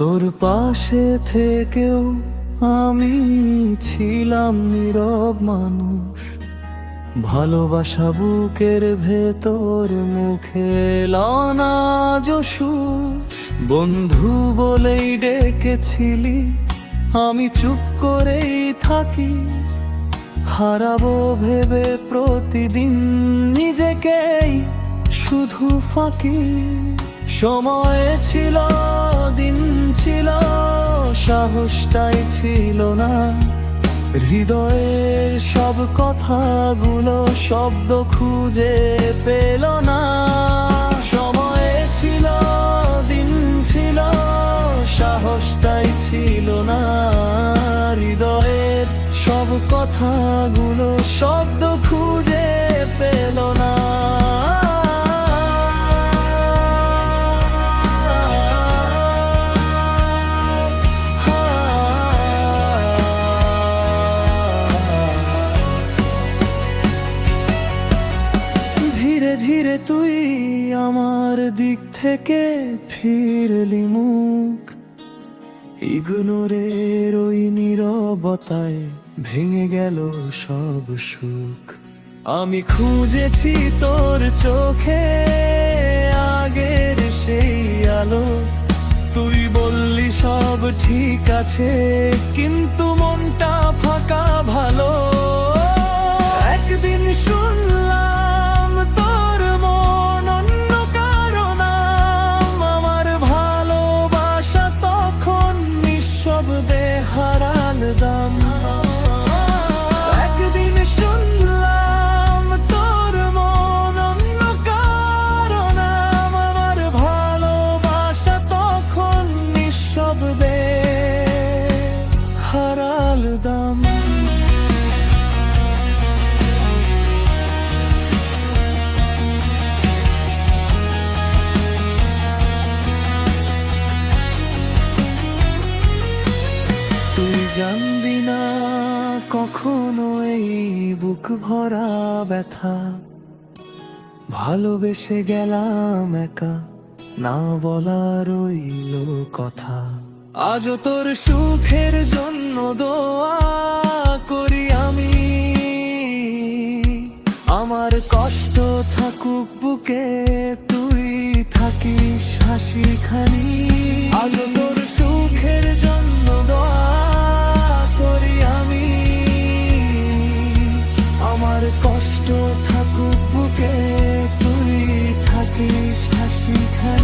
তোর পাশে থেকেও আমি ছিলাম নীরব মানুষ। ভালোবাসা বুকের ভেতর মুখে লনা যশু। বন্ধু বলেই ডেকেছিলি, আমি চুপ করেই থাকি। হারাবো ভেবে প্রতিদিন নিজেকেই শুধু ফাঁকি। সময় ছিল দিন ছিল, সাহসটাই ছিল না। হৃদয়ের সব কথাগুলো শব্দ খুঁজে পেল না। সময় ছিল, দিন ছিল, সাহসটাই ছিল না। হৃদয়ের সব কথাগুলো শব্দ খুঁজে দিক থেকে ফিরলি মুখ। ইগনোরের ওই নীরবতায় ভেঙে গেল সব সুখ। আমি খুঁজেছি তোর চোখে আগের সেই আলো। তুই বললি সব ঠিক আছে, কিন্তু মনটা ফাঁকা ভালো। একদিন শুনলাম karanlıktan জানবি না কখনো এই বুক ভরা ব্যথা। ভালোবেসে গেলাম একা, না বলার রইল কথা। আজ তোর সুখের জন্য দোয়া করি আমি। আমার কষ্ট থাকুক বুকে, তুই থাকিস হাসি খানি। থাকুক বুকে তুই থাকিস হাসি খানি